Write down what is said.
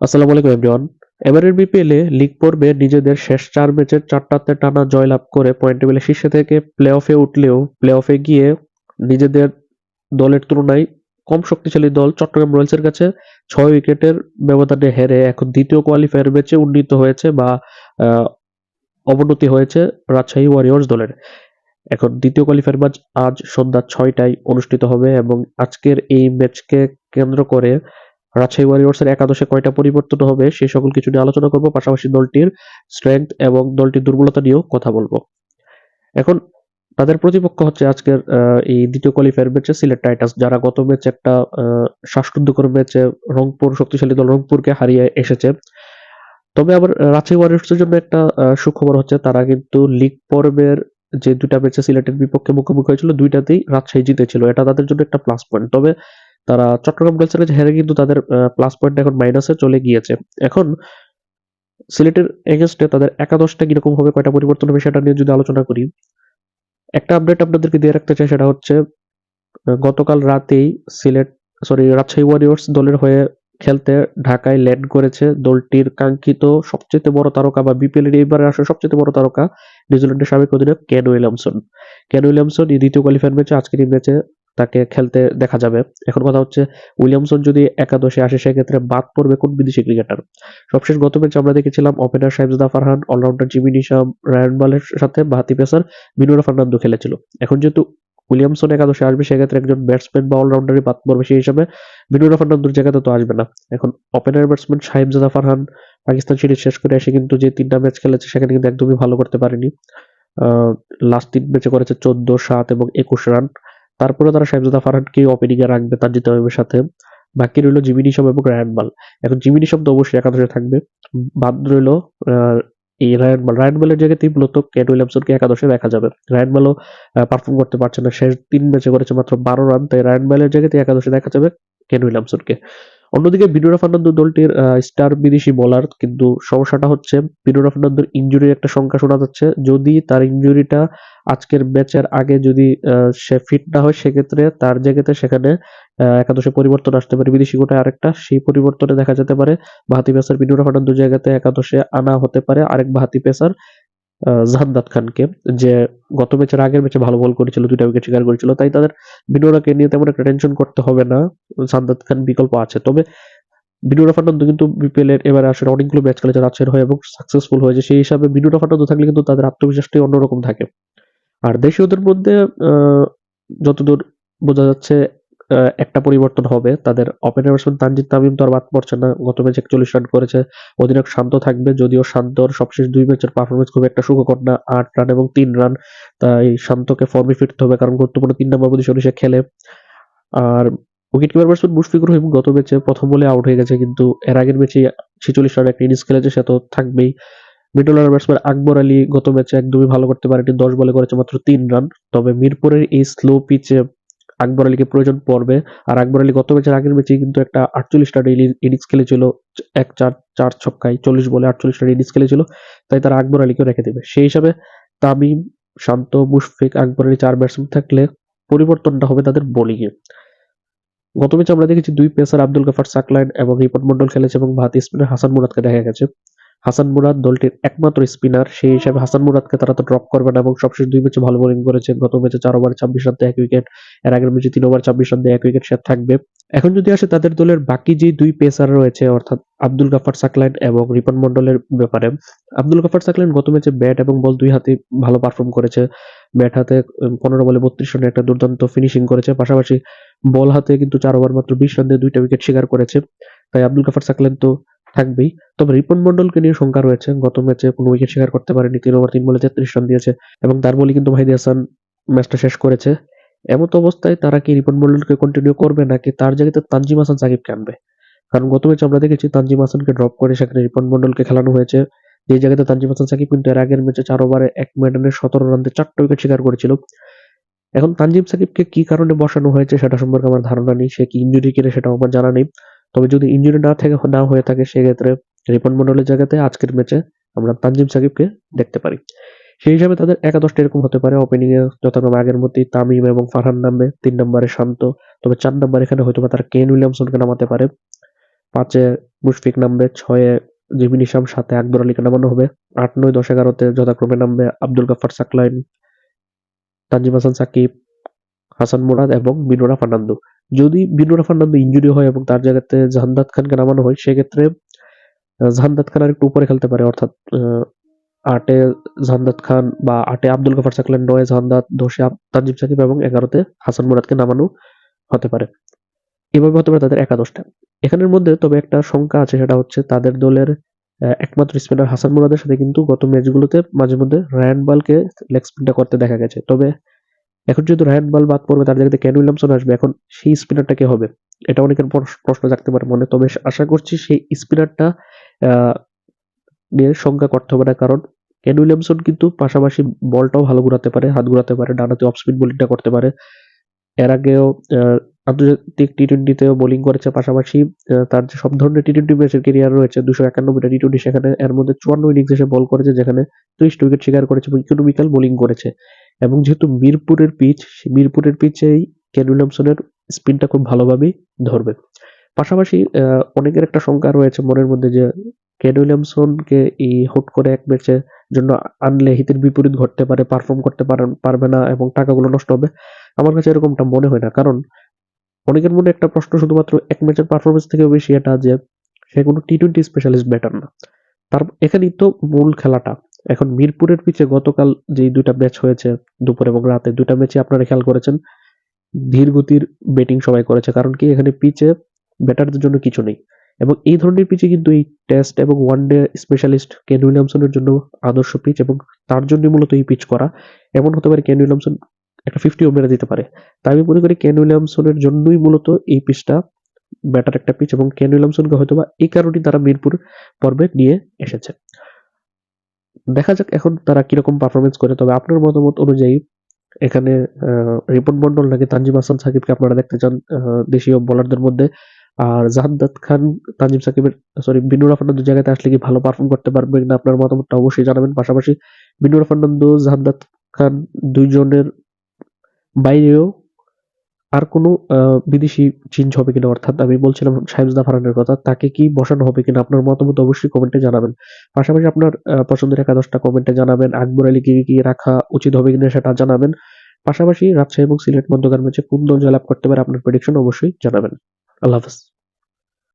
আসসালামু আলাইকুম এভরিওয়ান এবারের বিপিএলে লিগ পর্বে নিজেদের শেষ চার ম্যাচের চারটাতে টানা জয়লাভ করে পয়েন্ট টেবিলের শীর্ষে থেকে প্লে অফে উঠলেও প্লে অফে গিয়ে নিজেদের দলের তুলনায় কম শক্তিশালী দল চট্টগ্রাম রয়্যালসের কাছে ছয় উইকেটের ব্যবধানে হেরে এখন দ্বিতীয় কোয়ালিফায়ার ম্যাচে উন্নীত হয়েছে বা অবনতি হয়েছে রাজশাহী ওয়ারিয়র্স দলের। এখন দ্বিতীয় কোয়ালিফায়ার ম্যাচ আজ সন্ধ্যা ছয়টায় অনুষ্ঠিত হবে এবং আজকের এই ম্যাচকে কেন্দ্র করে রাজশাহী ওয়ারিয়র্সের একাদশে কয়টা পরিবর্তন হবে সে সকল কিছু নিয়ে আলোচনা করব, পাশাপাশি দলটির স্ট্রেংথ এবং দলটির দুর্বলতা নিয়েও কথা বলব। এখন তাদের প্রতিপক্ষ হচ্ছে আজকের এই দ্বিতীয় কোয়ালিফায়ার ম্যাচে সিলেট টাইটাস যারা গত ম্যাচে একটা শ্বাসরুদ্ধকর ম্যাচে রংপুর, শক্তিশালী দল রংপুরকে হারিয়ে এসেছে। তবে আবার রাজশাহী ওয়ারিয়র্সের জন্য একটা সুখবর হচ্ছে, তারা কিন্তু লিগ পর্বের যে দুইটা ম্যাচে সিলেটের বিপক্ষে মুখোমুখি হয়েছিল, দুইটাতেই রাজশাহী জিতেছিল। এটা তাদের জন্য একটা প্লাস পয়েন্ট তবে তারা চট্টগ্রাম রয়্যালসের কাছে হেরে কিন্তু তাদের প্লাস পয়েন্ট এখন মাইনাসে চলে গিয়েছে। এখন সিলেটের এগেনস্টে তাদের একাদশটা কীরকম হবে, কয়টা পরিবর্তন হবে সেটা নিয়ে যদি আলোচনা করি, একটা আপডেট আপনাদেরকে দিয়ে রাখতে চাই সেটা হচ্ছে গতকাল রাতেই সিলেট সরি রাজশাহী ওয়ারিয়র্স দলের হয়ে খেলতে ঢাকায় ল্যান্ড করেছে দলটির কাঙ্ক্ষিত সবচেয়ে বড় তারকা বা বিপিএল এর এইবারে আসলে সবচেয়ে বড় তারকা নিউজিল্যান্ডের সাবেক অধিনায়ক কেন উইলিয়ামসন। কেন উইলিয়ামসন এই দ্বিতীয় কোয়ালিফায়ার ম্যাচে আজকের এই ম্যাচে তাকে খেলতে দেখা যাবে। এখন কথা হচ্ছে, উইলিয়ামসন যদি একাদশে আসে, সেক্ষেত্রে বাদ পড়বে কোন বিদেশি ক্রিকেটার? সবশেষ গত ম্যাচে আমরা দেখেছিলাম opener Sahibzada Farhan allrounder Jimmy Neesham, Rayan বলের সাথে বাহাতি পেসার মিনুরা ফার্নান্দো খেলেছিল। এখন যেহেতু উইলিয়ামসন একাদশে আসবে, সেক্ষেত্রে একজন ব্যাটসম্যান বা অলরাউন্ডারই বাদ পড়বে সেই হিসাবে মিনুরা ফার্নান্দোর জায়গাতে তো আসবে না। এখন opener batsman Sahibzada Farhan Pakistan series শেষ করে এসে কিন্তু যে তিনটা ম্যাচ খেলেছে, সেখানে কিন্তু একদমই ভালো করতে পারেনি। লাস্ট তিন ম্যাচে করেছে চোদ্দ, সাত এবং একুশ রান তারপরে তারা সাহেবজাদা ফারহানকে ওপেনিং এ রাখবে তানজিদ তামিমের সাথে। বাকি রইল জিমি নিশব এবং রায়ান বাল এখন জিমি নিশব তো অবশ্যই একাদশে থাকবে। বাদ রইল এই রায়ান মাল। রায়ান বালের জায়গাতেই মূলত কেন উইলিয়ামসনকে একাদশে দেখা যাবে। রায়ান বালও পারফর্ম করতে পারছে না। শেষ তিন ম্যাচে করেছে মাত্র বারো রান তাই রায়ান বালের জায়গাতে একাদশে দেখা যাবে কেন উইলিয়ামসনকে। অন্যদিকে বিনুরা ফার্নান্দো দলটির স্টার বিদেশি বলার কিন্তু সমস্যাটা হচ্ছে বিনুরা ফার্নান্দোর ইনজুরির একটা সংখ্যা শোনা যাচ্ছে। যদি তার ইনজুরিটা আজকের ম্যাচের আগে যদি সে ফিট না হয়, সেক্ষেত্রে তার জায়গাতে সেখানে একাদশে পরিবর্তন আসতে পারে। বিদেশি কোটায় আরেকটা, সেই পরিবর্তনে দেখা যেতে পারে। বাহাতি পেসার বিনুরা ফার্নান্দোর জায়গাতে একাদশে আনা হতে পারে। আরেক বাহাতি পেসার জাহান্নাত খানকে যে গত ম্যাচের আগের ম্যাচে ভালো বল করেছিল, দুইটা উইকেট শিকার করেছিল, তাই তাদের বিনুরাকে নিয়ে তেমন একটা টেনশন করতে হবে না। জাহান্নাত খান বিকল্প আছে। তবে বিনুরা ফার্নান্দো কিন্তু বিপিএল এর এবারে আসলে অনেকগুলো ম্যাচ খেলেছে, রাজশাহীর হয়ে এবং সাকসেসফুল হয়েছে। সেই হিসাবে বিনুরা ফার্নান্দো থাকলে কিন্তু তাদের আত্মবিশ্বাসটাই অন্যরকম থাকে। আর দেশীয়দের মধ্যে যতদূর বোঝা যাচ্ছে একটা পরিবর্তন হবে। তাদের ওপেনার ব্যাটসম্যান তানজিদ তামিম তো আর বাদ পড়ছে না। গত ম্যাচে একচল্লিশ রান করেছে। অধিনায়ক শান্ত থাকবে, যদিও শান্তর সবশেষ দুই ম্যাচের পারফরমেন্স খুব একটা সুখকর না। আট রান এবং তিন রান তাই শান্তকে ফর্মে ফিরতে হবে, কারণ গুরুত্বপূর্ণ তিন নম্বর পজিশনে সে খেলে। আর wicket keeper batsman Mushfiqur Rahim গত ম্যাচে প্রথম বলে আউট হয়ে গেছে, কিন্তু এর আগের ম্যাচে ছেচল্লিশ রান একটা ইনিংস খেলেছে, সে তো থাকবেই। Middle order batsman Akbar Ali গত ম্যাচে একদমই ভালো করতে পারেনি, দশ বলে করেছে মাত্র তিন রান তবে মিরপুরের এই স্লো পিচে আকবর আলীকে প্রয়োজন পড়বে। আর আকবর আলী গত ম্যাচের আগের ম্যাচে কিন্তু একটা আটচল্লিশ রান ইনিংস খেলেছিল, এক চার চার ছক্কায় চল্লিশ বলে আটচল্লিশ রান ইনিংস খেলেছিল। তাই তারা আকবর আলীকেও রেখে দেবে। সেই হিসাবে তামিম, শান্ত, মুশফিক, আকবর আলী চার ব্যাটসম্যান থাকলে পরিবর্তনটা হবে তাদের বোলিংয়ে গত ম্যাচে আমরা দেখেছি দুই পেসার আব্দুল গাফার সাকলাইন এবং রিপন মন্ডল খেলেছে এবং ভারত স্পিনার হাসান মুরাদকে দেখা গেছে। হাসান মুরাদ দলটির একমাত্র স্পিনার। সেই হিসাবে হাসান মুরাদকে তারা তো ড্রপ করবে না এবং সবশেষ দুই ম্যাচে ভালো বোলিং করেছে। গত ম্যাচে চার ওভার ছাব্বিশ রান এক উইকেট এর আগের ম্যাচে তিন ওভার ছাব্বিশ রান এক উইকেট সে থাকবে। এখন যদি আসে তাদের দলের বাকি যে দুই পেসার রয়েছে, অর্থাৎ আব্দুল গাফার সাকলাইন এবং রিপন মন্ডলের ব্যাপারে, আব্দুল গাফার সাকলাইন গত ম্যাচে ব্যাট এবং বল দুই হাতে ভালো পারফর্ম করেছে। ব্যাট হাতে পনেরো বলে বত্রিশ রানে একটা দুর্দান্ত ফিনিশিং করেছে। পাশাপাশি বল হাতে কিন্তু চার ওভার মাত্র বিশ রান দিয়ে দুইটা উইকেট শিকার করেছে। তাই আব্দুল গাফার সাকলাইন তো থাকবেই। তবে রিপন মন্ডলকে নিয়ে শঙ্কা রয়েছে। গত ম্যাচে কোনো উইকেট শিকার করতে পারেনি। তিন ওভার তিন বলে তেত্রিশ রান দিয়েছে। এবং তার বলে কিন্তু মাহিদি হাসান ম্যাচটা শেষ করেছে। এমত অবস্থায় তারা কি রিপন মন্ডলকে কন্টিনিউ করবে? নাকি তার জায়গাতে তানজিম হাসান, সাকিবকে আনবে? কারণ গত ম্যাচে আমরা দেখেছি তানজিম হাসানকে ড্রপ করে সেখানে রিপন মন্ডলকে খেলানো হয়েছে। যে জায়গাতে তানজিম হাসান, সাকিব কিন্তু এর আগের ম্যাচে চার ওভারে এক মেডানের সতেরো রান দিয়ে চারটা উইকেট শিকার করেছিল। এখন তানজিম, সাকিবকে কি কারণে বসানো হয়েছে সেটা সম্পর্কে আমার ধারণা নেই। সে কি ইঞ্জুরি কিনে সেটাও আমার জানা নেই। তবে যদি ইঞ্জুরি না থেকে, না হয়ে থাকে, সেক্ষেত্রে রিপন মন্ডলের জায়গাতে আজকের ম্যাচে আমরা তানজিম সাকিবকে দেখতে পারি। সেই হিসাবে তাদের একাদশটা এরকম হতে পারে। ওপেনিং এ যথাক্রমে আগের মতোই তামিম এবং ফারহান নামবে, তিন নম্বরে শান্ত। তবে চার নম্বরে এখানে হয়তো বা তারা কেন উইলিয়ামসনকে নামাতে পারে। পাঁচে মুশফিক নামবে, ছয়ে জিমি নিশাম সাথে আকবর আলীকে নামানো হবে। আট, নয়, দশ, এগারোতে যথাক্রমে নামবে আব্দুল গাফার সাকলাইন, তানজিম হাসান সাকিব হাসান মোরাদ এবং বিনোরা ফার্নান্দো। যদি বিনোরা ফার্নান্দো ইঞ্জুরি হয় এবং তার জায়গাতে জাহান্দাত খানকে নামানো হয়, সেক্ষেত্রে জাহান্দাত খান আর একটু উপরে খেলতে পারে। অর্থাৎ আটে জাহান্দাত খান বা আটে আব্দুল গাফার সাকলাইন নয় জাহান্দাত দশে তানজিম সাকিব এবং এগারোতে হাসান মুরাদকে নামানো হতে পারে। এভাবে হতে পারে তাদের একাদশটা। এখানের মধ্যে তবে একটা শঙ্কা আছে, সেটা হচ্ছে তাদের দলের একমাত্র স্পিনার হাসান মুরাদের সাথে কিন্তু গত ম্যাচগুলোতে মাঝে মধ্যে রায়ান বালকে লেগ স্পিনটা করতে দেখা গেছে। তবে এখন যেহেতু রায়ান বাল বাদ পড়বে, তার জায়গাতে ক্যান উইলিয়ামসন আসবে? এখন সেই স্পিনারটা কে হবে? এটা অনেকের প্রশ্ন জাগতে পারে মনে। তবে আশা করছি সেই স্পিনারটা নিয়ে শঙ্কা করতে হবে না। কারণ ক্যান উইলিয়ামসন কিন্তু পাশাপাশি বলটাও ভালো ঘুরাতে পারে, হাত ঘুরাতে পারে, ডানাতে অফ স্পিন বোলিংটা করতে পারে। এর আগেও আন্তর্জাতিক টি টোয়েন্টিতেও বোলিং করেছে পাশাপাশি তার যে সব ধরনের টি টোয়েন্টি ম্যাচের কেরিয়ার রয়েছে, দুশো একানব্বইটা টি টোয়েন্টি সেখানে, এর মধ্যে চুয়ান্ন ইনিংস এসে বল করেছে, যেখানে ত্রিশ উইকেট শিকার করেছে এবং ইকোনমিক্যাল বোলিং করেছে। এবং যেহেতু মিরপুরের পিচ মিরপুরের পিচেই কেন উইলিয়ামসনের স্পিনটা খুব ভালোভাবেই ধরবে। পাশাপাশি অনেকের একটা শঙ্কা রয়েছে মনের মধ্যে যে কেন উইলিয়ামসনকে এই হুট করে এক ম্যাচের জন্য আনলে হিতের বিপরীত ঘটতে পারে পারফর্ম করতে পারবে না এবং টাকাগুলো নষ্ট হবে। আমার কাছে এরকমটা মনে হয় না। কারণ অনেকের মনে একটা প্রশ্ন শুধুমাত্র এক ম্যাচের পারফরমেন্স থেকে বেশি এটা যে সে কোনো টি টোয়েন্টি স্পেশালিস্ট ব্যাটার না। তার, এখানেই তো মূল খেলাটা। এখন মিরপুরের পিচে গতকাল যে দুটা ম্যাচ হয়েছে দুপুর এবং রাতে দুটা ম্যাচে আপনারা খেয়াল করেছেন ধীর গতির ব্যাটিং সবাই করেছে। কারণ কি? এখানে পিচে ব্যাটারদের জন্য কিছু নেই। এবং এই ধরনের পিচে কিন্তু এই টেস্ট এবং ওয়ান ডে স্পেশালিস্ট কেন উইলিয়ামসনের জন্য আদর্শ পিচ এবং তার জন্য মূলত এই পিচ করা। এমন হতে পারে কেন উইলিয়ামসন একটা ফিফটিও মেরে দিতে পারে। তাই আমি মনে করি কেন উইলিয়ামসনের জন্যই মূলত এই পিচটা ব্যাটার একটা পিচ এবং কেন উইলিয়ামসনকে হয়তো বা এই কারণেই তারা মিরপুর পর্বে নিয়ে এসেছে। দেখা যাক এখন তারা কীরকম পারফরমেন্স করে। তবে আপনার মতামত অনুযায়ী, এখানে রিপন মন্ডল নাকি তানজিম হাসান সাকিবকে আপনারা দেখতে চান দেশীয় বোলারদের মধ্যে? আর জাহান্দাত খান, তানজিম সাকিবের সরি বিনুরা ফার্নান্দো জায়গাতে আসলে কি ভালো পারফর্ম করতে পারবে না আপনার মতামতটা অবশ্যই জানাবেন। পাশাপাশি বিনুরা ফার্নান্দো জাহান্দাত খান দুইজনের বাইরেও আর কোনো বিদেশি চেঞ্জ হবে কিনা, অর্থাৎ আমি বলছিলাম সাহেবজদা ফারানের কথা, তাকে কি বসানো হবে কিনা, আপনার মতামত অবশ্যই কমেন্টে জানাবেন। পাশাপাশি আপনার পছন্দের একাদশটা কমেন্টে জানাবেন, আকবর আলীকে কি রাখা উচিত হবে কিনা সেটা জানাবেন। পাশাপাশি রাজশাহী এবং সিলেট মধ্যকার ম্যাচে কোন দল জয়লাভ করতে পারে আপনার প্রেডিকশন অবশ্যই জানাবেন। আল্লাহ হাফেজ।